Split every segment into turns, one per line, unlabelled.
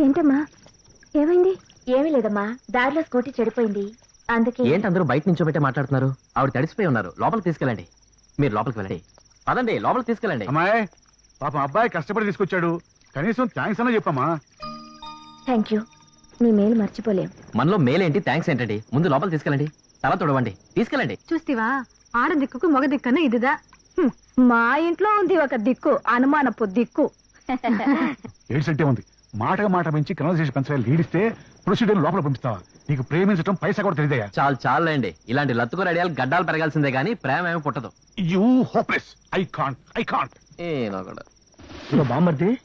ఏంటమ్మా? ఏమైంది? ఏమీ లేదమ్మా. దారిలో స్కూటీ చెడిపోయింది. అందుకే
ఏంటి అందరూ బయట నుంచోబెట్టే మాట్లాడుతున్నారు? ఆవిడ తడిసిపోయి ఉన్నారు. లోపలికి తీసుకెళ్ళండి. మీరు లోపలికి వెళ్ళండి. పదండి లోపలికి తీసుకెళ్ళండి.
అమ్మాయి పాపం అబ్బాయి కష్టపడి తీసుకొచ్చాడు. కనీసం థ్యాంక్స్ అన్నా చెప్పమ్మా.
థ్యాంక్ యూ నీ మేలు మర్చిపోలేం.
మనలో మేలేంటి థ్యాంక్స్ ఏంటండి? ముందు లోపల తీసుకెళ్ళండి. తల తొడవండి. తీసుకెళ్ళండి.
చూస్తివా? ఆడ దిక్కుకు మగ దిక్కన ఇదిదా. హ్మ్. మా ఇంట్లో ఉంది ఒక దిక్కు అనుమానపు దిక్కు.
ఏడ్సంటే ఉంది. మాటగా మాట పెంచి కన్వర్సేషన్ పెంచాలి లీడిస్తే ప్రొసీడర్ లోపల పంపిస్తావా? నీకు ప్రేమించడం పైసా కూడా తెలియదయా
చాలు చాలండి ఇలాంటి లత్తుకు రెడీయాలు గడ్డాలు పెరగాల్సిందే గానీ ప్రేమ ఏమి పుట్టదు.
You hopeless I can't I can't
ఏనో
బామ్మర్ది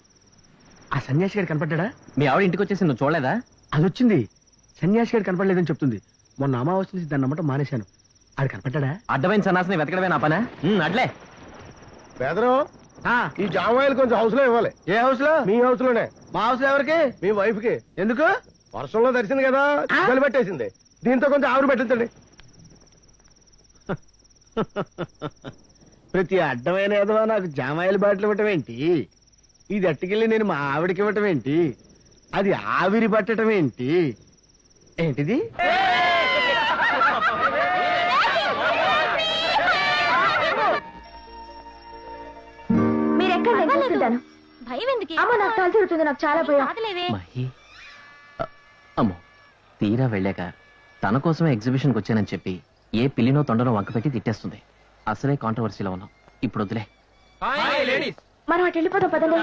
ఆ సన్యాసి గారు కనపడ్డా?
మీ ఆవిడ ఇంటికి వచ్చేసి నువ్వు చూడలేదా?
అది వచ్చింది. సన్యాసి గారు కనపడలేదని చెప్తుంది. మొన్న అమావాస్య నుంచి దాన్ని నమ్మటం మానేశాను. ఆడు కనపడ్డా?
అడ్డమైన సన్నాసిని వెతకడమే నా పనా. అడ్లే.
పేదరు ఈ జామాయిలు కొంచెం హౌస్లో ఇవ్వాలి.
ఏ హౌస్లో
మీ హౌస్లోనే
మా హౌస్లో ఎవరికి?
మీ వైఫ్కి
ఎందుకు?
వర్షంలో తడిసింది కదా చలి పెట్టేసింది. దీంతో కొంచెం ఆవిరి పెట్టించండి.
ప్రతి అడ్డమైన ఏదో నాకు జామాయిల బాటిల్ ఇవ్వటం ఏంటి? ఇది అట్టుకెళ్ళి నేను మా ఆవిడకి ఇవ్వటం ఏంటి? అది ఆవిరి పట్టడం ఏంటి? ఏంటిది?
భయం ఎందుకు
అమ్మ నాకు తల తిరుగుతుంది నాకు చాలా భయం.
కాదులేవే.
మహి అ, అమ్మో తీరా వెళ్ళాక తన కోసమే ఎగ్జిబిషన్కి వచ్చానని చెప్పి ఏ పిల్లినో తొండనో వంక పెట్టి తిట్టేస్తుంది. అసలే కాంట్రవర్సీలో ఉన్నాం. ఇప్పుడు వదిలే
మనం అటు వెళ్ళిపోతాం పదండి.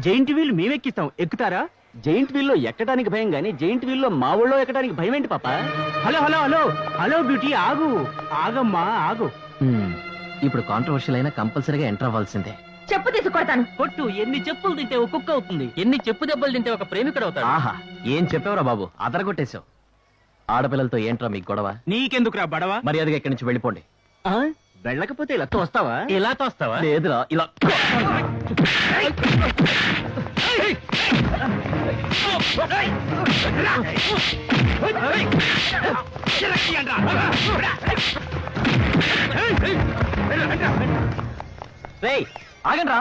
జైంట్ వీల్ మేమెక్కిస్తాం. ఎక్కుతారా? జైంట్ వీల్లో ఎక్కడానికి భయం గానీ జైంట్ వీల్లో మా ఊళ్ళో ఎక్కడానికి భయం ఏంటి పాప? Hello hello hello. Hello beauty ఆగు. ఆగమ్మా ఆగు.
హ్మ్, ఇప్పుడు కాంట్రవర్షియల్ అయినా కంపల్సరీగా ఎంటర్ అవ్వాల్సిందే
చెప్పు తీసి కొడతాను
కొట్టు ఎన్ని చెప్పులు తింటే ఒక కుక్క అవుతుంది ఎన్ని చెప్పు దెబ్బలు తింటే ఒక ప్రేమికుడు అవుతాడు
ఆహా ఏం చెప్పావురా బాబు అదరగొట్టేశావు ఆడపిల్లలతో ఏంట్రా మీకు గొడవ
నీకెందుకురా బడవా
మర్యాదగా ఇక్కడి నుంచి వెళ్ళిపోండి
వెళ్ళకపోతే ఇలా వస్తావా
ఇలా తోస్తావా
లేదురా ఇలా ఆగండి రా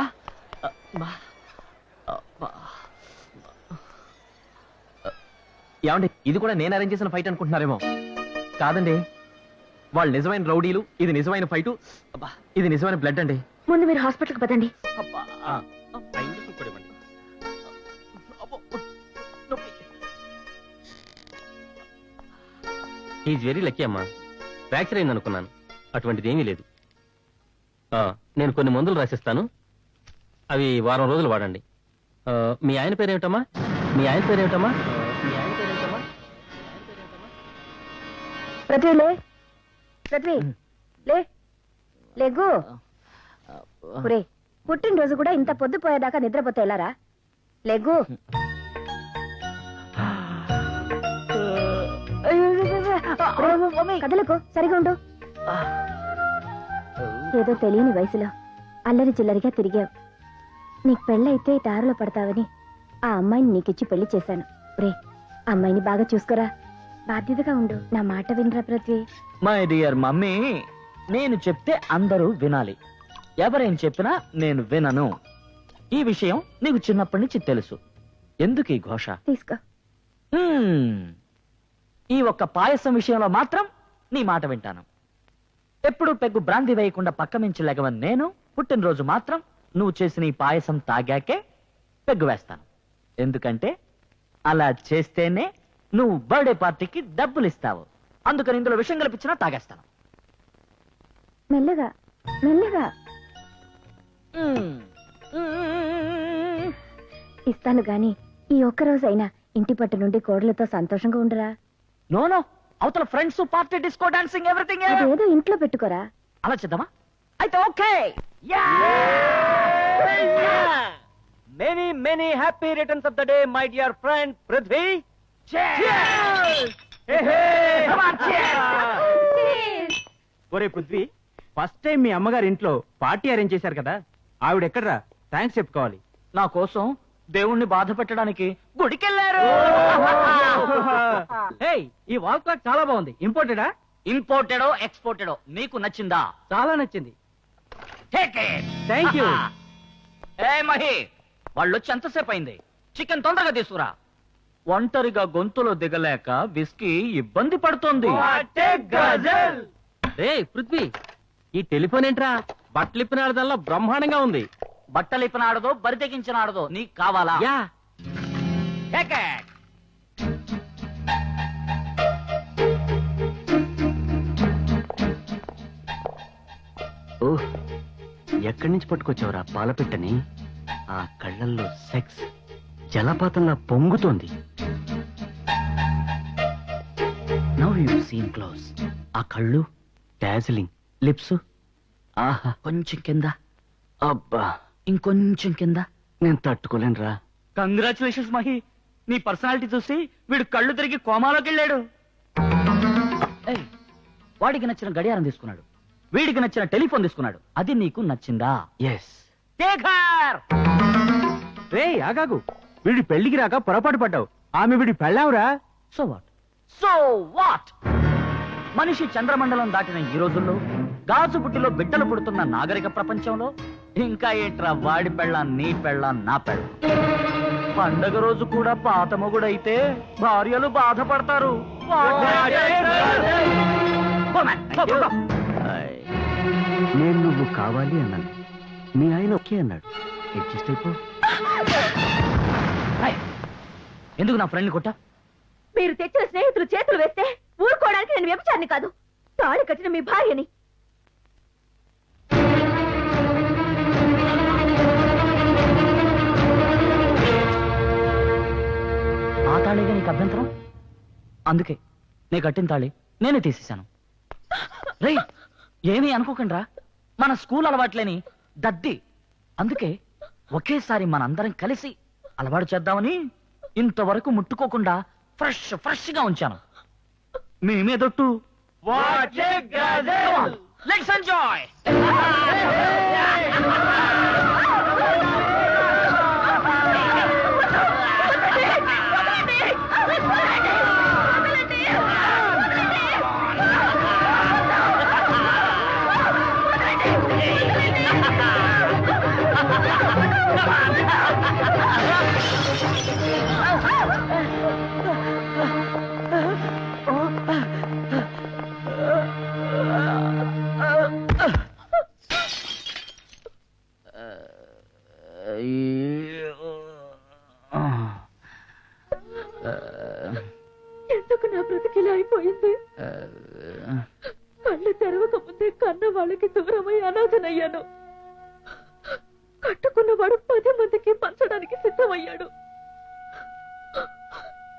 ఏమండి ఇది కూడా నేను అరేంజ్ చేసిన ఫైట్ అనుకుంటున్నారేమో. కాదండి వాళ్ళు నిజమైన రౌడీలు ఇది నిజమైన ఫైటు అబ్బా, ఇది నిజమైన బ్లడ్ అండి.
ముందు మీరు హాస్పిటల్కి పదండి.
అబ్బా.
ఈజ్ వెరీ లక్కీ అమ్మా. ఫ్రాక్చర్ అయింది అనుకున్నాను అటువంటిది ఏమీ లేదు ఆ, నేను కొన్ని మందులు రాసిస్తాను అవి వారం రోజులు వాడండి ఆ, మీ ఆయన పేరేమిటమ్మా మీ ఆయన పేరేమిటమ్మా
లే లే లేగు ఒరే పుట్టినరోజు కూడా ఇంత పొద్దుపోయేదాకా నిద్రపోతే ఎలారా లేగు ఒరేయ్, కదలకు సరిగా ఉండు ఏదో తెలియని వయసులో అల్లరి చిల్లరిగా తిరిగావు. నీకు పెళ్ళైతే దారిలో పడతావని ఆ అమ్మాయిని నీకిచ్చి పెళ్ళి చేశాను. రే అమ్మాయిని బాగా చూసుకోరా. బాధ్యతగా ఉండు నా మాట వినరా పృథ్వీ
మై డియర్ మమ్మీ నేను చెప్తే అందరూ వినాలి. ఎవరేం చెప్పినా నేను వినను. ఈ విషయం నీకు చిన్నప్పటి నుంచి తెలుసు. ఎందుకు ఈ ఘోష?
తీసుకో.
ఈ ఒక్క పాయసం విషయంలో మాత్రం నీ మాట వింటాను. ఎప్పుడు పెగ్గు బ్రాంతి వేయకుండా పక్క మించి లెగవని నేను పుట్టినరోజు మాత్రం నువ్వు చేసిన ఈ పాయసం తాగాకే పెగ్గు వేస్తాను. ఎందుకంటే అలా చేస్తేనే నువ్వు బర్త్డే పార్టీకి డబ్బులు ఇస్తావు అందుకని ఇందులో విషయం కల్పించినా తాగేస్తాను.
మెల్లగా మెల్లగా. ఇస్తాను గాని ఈ ఒక్క రోజైనా ఇంటి పట్టు నుండి కోడలతో సంతోషంగా ఉండరా?
No no. అవతల friends party disco dancing everything
అదేదో ఇంట్లో పెట్టుకోరా?
అలా చేద్దామా అయితే okay. Many many happy returns of the day my dear friend Prithvi
ఒరే పృథ్వీ ఫస్ట్ టైం మీ అమ్మగారి ఇంట్లో పార్టీ అరేంజ్ చేశారు కదా? ఆవిడ ఎక్కడరా థ్యాంక్స్ చెప్పుకోవాలి.
నా కోసం దేవుణ్ణి బాధ పెట్టడానికి గుడికెళ్ళారు
ఈ వాల్ క్లాక్ చాలా బాగుంది. ఇంపోర్టెడా
ఇంపోర్టెడో ఎక్స్పోర్టెడో నీకు నచ్చిందా?
చాలా నచ్చింది.
టేక్
థ్యాంక్ యూ
ఏ మహి వాళ్ళు వచ్చి ఎంతసేపు అయింది? చికెన్ తొందరగా తీసుకురా. ఒంటరిగా గొంతులో దిగలేక విస్కీ ఇబ్బంది పడుతోంది.
రే పృథ్వీ ఈ టెలిఫోన్ ఏంట్రా? బట్టలిప్పిన ఆడదల్లా బ్రహ్మాండంగా ఉంది.
బట్టలిప్పిన ఆడదో బరి తెగించిన ఆడదో నీకు కావాలా?
యా.
ఎక్కడి నుంచి పట్టుకొచ్చావురా పాలపిట్టని? ఆ కళ్ళల్లో సెక్స్ జలపాతంలా పొంగుతోంది. యూ సీన్ క్లోజ్ ఆ కళ్ళు డాజిలింగ్ లిప్స్ ఆహా.
కొంచెం కింద.
అబ్బా.
ఇంకొంచెం కింద.
నేను తట్టుకోలేనురా.
కంగ్రాచులేషన్స్ మహి. నీ పర్సనాలిటీ చూసి వీడు కళ్ళు తిరిగి కోమాలోకి వెళ్ళాడు వాడికి నచ్చిన గడియారం తీసుకున్నాడు. వీడికి నచ్చిన టెలిఫోన్ తీసుకున్నాడు. అది నీకు నచ్చిందా?
ఎస్ రే ఆగాగు. వీడి పెళ్ళికి రాక పొరపాటు పడ్డావు. ఆమె వీడి పెళ్ళావురా.
సో వాట్ సో వాట్ మనిషి చంద్రమండలం దాటిన ఈ రోజుల్లో గాజు బుట్టిలో బిడ్డలు పుడుతున్న నాగరిక ప్రపంచంలో ఇంకా ఏంట్రా వాడి పెళ్ళ నీ పెళ్ళ నా పెళ్ళ? పండగ రోజు కూడా పాత మొగుడైతే భార్యలు బాధపడతారు.
నేను నువ్వు కావాలి అన్నాను. మీ ఆయన ఓకే అన్నాడు. అడ్జస్ట్ అయిపో.
ఎందుకు నా ఫ్రెండ్ కొట్టా?
మీరు తెచ్చిన స్నేహితులు చేతులు వేస్తే ఊరుకోవడానికి నేను వ్యభిచారిని కాదు. తాళి కట్టిన మీ భార్యని.
ఆ తాళిగా నీకు అభ్యంతరం? అందుకే నీ కట్టిన తాళి నేనే తీసేశాను. రే ఏమీ అనుకోకండి మన స్కూల్ అలవాట్లేని దద్ది. అందుకే ఒకేసారి మనందరం కలిసి అలవాటు చేద్దామని ఇంతవరకు ముట్టుకోకుండా ఫ్రెష్ ఫ్రెష్గా ఉంచాను మీ మీదొట్టు లెట్స్ ఎంజాయ్
ఎందుకు నా బ్రతికిలా అయిపోయింది? కళ్ళు తెరవక ముందే కన్న వాళ్ళకి దూరమై అనాథనయ్యాను. కట్టుకున్నవాడు పది మందికి పంచడానికి సిద్ధమయ్యాడు.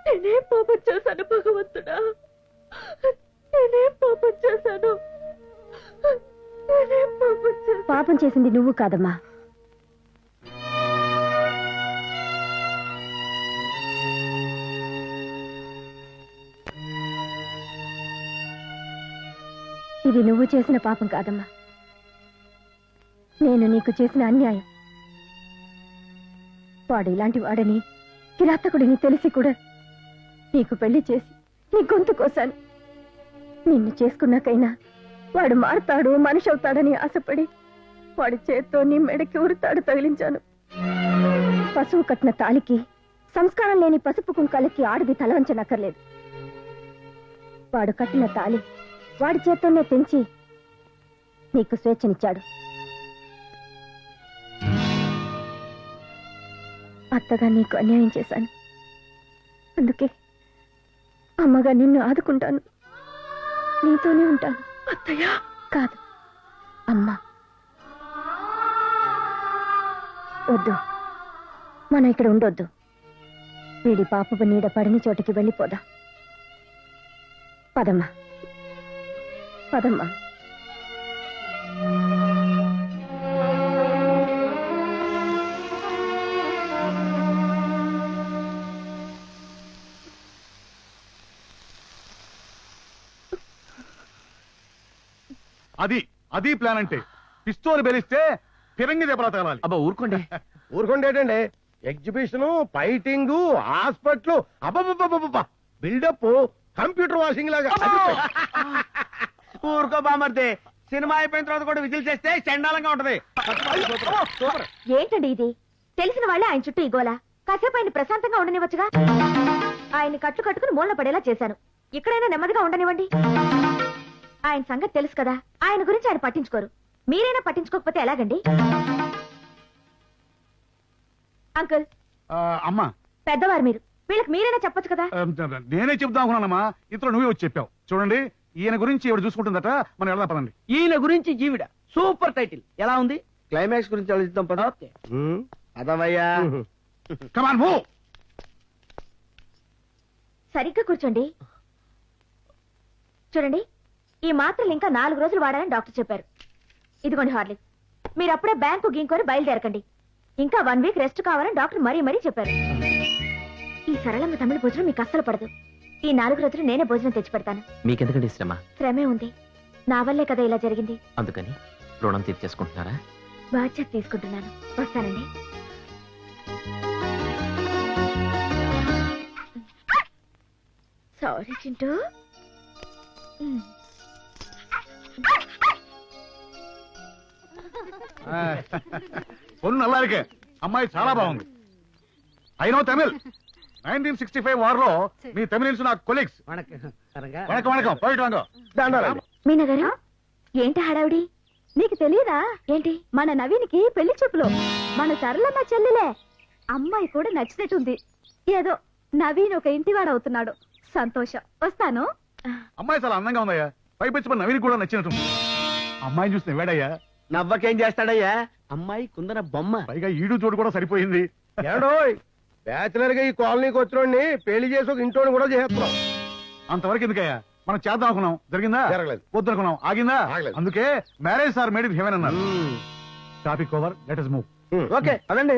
నేనేం పాపం చేశాను భగవంతుడా. నేనేం పాపం చేశాను. నేనేం పాపం చేశాను. పాపం చేసింది నువ్వు కాదమ్మా. ఇది నువ్వు చేసిన పాపం కాదమ్మా. నేను నీకు చేసిన అన్యాయం. వాడు ఇలాంటి వాడని కిరాతకుడిని తెలిసి కూడా నీకు పెళ్ళి చేసి నీ గొంతు కోసాను. నిన్ను చేసుకున్నాకైనా వాడు మారుతాడు మనిషి అవుతాడని ఆశపడి వాడి చేత్తో నీ మెడకి ఉరుతాడు తగిలించాను. పశువు కట్టిన తాలికి సంస్కారం లేని పసుపు కుంకాలకి ఆడది తలవంచనక్కర్లేదు. వాడు కట్టిన తాలి వాడి చేత్తోనే పెంచి నీకు స్వేచ్ఛనిచ్చాడు. అత్తగా నీకు అన్యాయం చేశాను. అందుకే అమ్మగా నిన్ను ఆదుకుంటాను. నీతోనే ఉంటాను. అత్తయ్య! కాదు. అమ్మా. వద్దు. మనం ఇక్కడ ఉండొద్దు. వీడి పాపపు నీడ పడిన చోటికి వెళ్ళిపోదాం. పదమ్మా. పదమ్మా.
అది ప్లాన్ అంటే. పిస్తోలు బెలిస్తే ఫిరంగి దెబ్బలా తగలాలి.
అబ్బా ఊరుకోండి.
ఊరుకుండేటండి? ఎగ్జిబిషన్ ఫైటింగ్ హాస్పిటల్ అబ్బబ్బబ్బబ్బబ్బ బిల్డప్ కంప్యూటర్ వాషింగ్ లాగా.
ఊరుకో బామర్దే. సినిమా అయిపోయిన తర్వాత కూడా విజిల్ చేస్తే చండాలంగా ఉంటది.
ఏంటండి ఇది? తెలిసిన వాళ్ళే ఆయన చుట్టూ ఇగోలా కాసేపు ఆయన ప్రశాంతంగా ఉండనివ్వచ్చుగా? ఆయన కట్లు కట్టుకుని మూలన పడేలా చేశాను. ఇక్కడైనా నెమ్మదిగా ఉండనివ్వండి. ఆయన సంగతి తెలుసు కదా. ఆయన గురించి ఆయన పట్టించుకోరు. మీరైనా పట్టించుకోకపోతే ఎలాగండి? అంకుల్.
అమ్మా.
పెద్దవారు మీరు. వీళ్ళకి మీరైనా చెప్పొచ్చు కదా?
నేనే చెప్దాం అనుకున్నానమ్మా. ఇంతలో నువ్వే వచ్చి చెప్పావు. చూడండి ఈయన గురించి ఎవరు చూసుకుంటుందట. మనం వెళ్దాం పదండి.
ఈయన గురించి జీవిడ సూపర్ టైటిల్. ఎలా ఉంది?
క్లైమాక్స్ గురించి ఆలోచిద్దాం పద.
ఓకే.
అదవయ్యా
కమాన్ మూవ్
సరిగ్గా కూర్చోండి. చూడండి ఈ మాత్రలు ఇంకా నాలుగు రోజులు వాడాలని డాక్టర్ చెప్పారు. ఇదిగోండి హార్లిక్ మీరు అప్పుడే బ్యాంకు గీంకొని బయలుదేరకండి. ఇంకా వన్ వీక్ రెస్ట్ కావాలని డాక్టర్ మరీ మరీ చెప్పారు. ఈ సరళమ్మ తమిళ భోజనం మీకు అస్సలు పడదు. ఈ నాలుగు రోజులు నేనే భోజనం తెచ్చి పెడతాను
మీకెందుకండి శ్రమ?
శ్రమే ఉంది. నా వల్లే కదా ఇలా జరిగింది.
అందుకని రుణం తీర్చేసుకుంటున్నారా?
బాధ్యత తీసుకుంటున్నాను. వస్తానండి. సారీ చింటూ.
పొన్ను నల్లారికే. అమ్మాయి చాలా బాగుంది. అయినో తమిళ్. నైన్టీన్ సిక్స్టీ ఫైవ్ వార్లో మీ తమిళన్స్ నా కొలీగ్స్. వణకం వణకం పోయిట్ వాంగో
ఏంటి హడావిడి? నీకు తెలియదా? ఏంటి? మన నవీన్కి పెళ్ళి చూపులు. మన సరళమ్మ చెల్లెలే. అమ్మాయి కూడా నచ్చినట్టుంది. ఏదో నవీన్ ఒక ఇంటివాడు అవుతున్నాడు. సంతోషం. వస్తాను.
అమ్మాయి చాలా అందంగా ఉందయ్యా. పైపెచ్చి మన నవీన్ కూడా నచ్చినట్టు అమ్మాయిని చూసిన వేడయ్యా.
నవ్వకేం చేస్తాడయ్యా? అమ్మాయి కుందన బొమ్మ.
పైగా ఈడు చోటు కూడా సరిపోయింది.
ఏడోయ్ బ్యాచులర్గా ఈ కాలనీకి వచ్చినోడిని పెళ్ళి చేసి ఒక ఇంటోని కూడా చేస్తున్నాం
అంతవరకు ఎందుకయ్యా? మనం చేద్దాం అనుకున్నాం. జరిగిందా?
జరగలేదు.
వద్దనుకున్నాం. ఆగిందా?
ఆగలేదు.
అందుకే marriage sir made in heaven అన్నారు. Topic over let us move
okay అదండి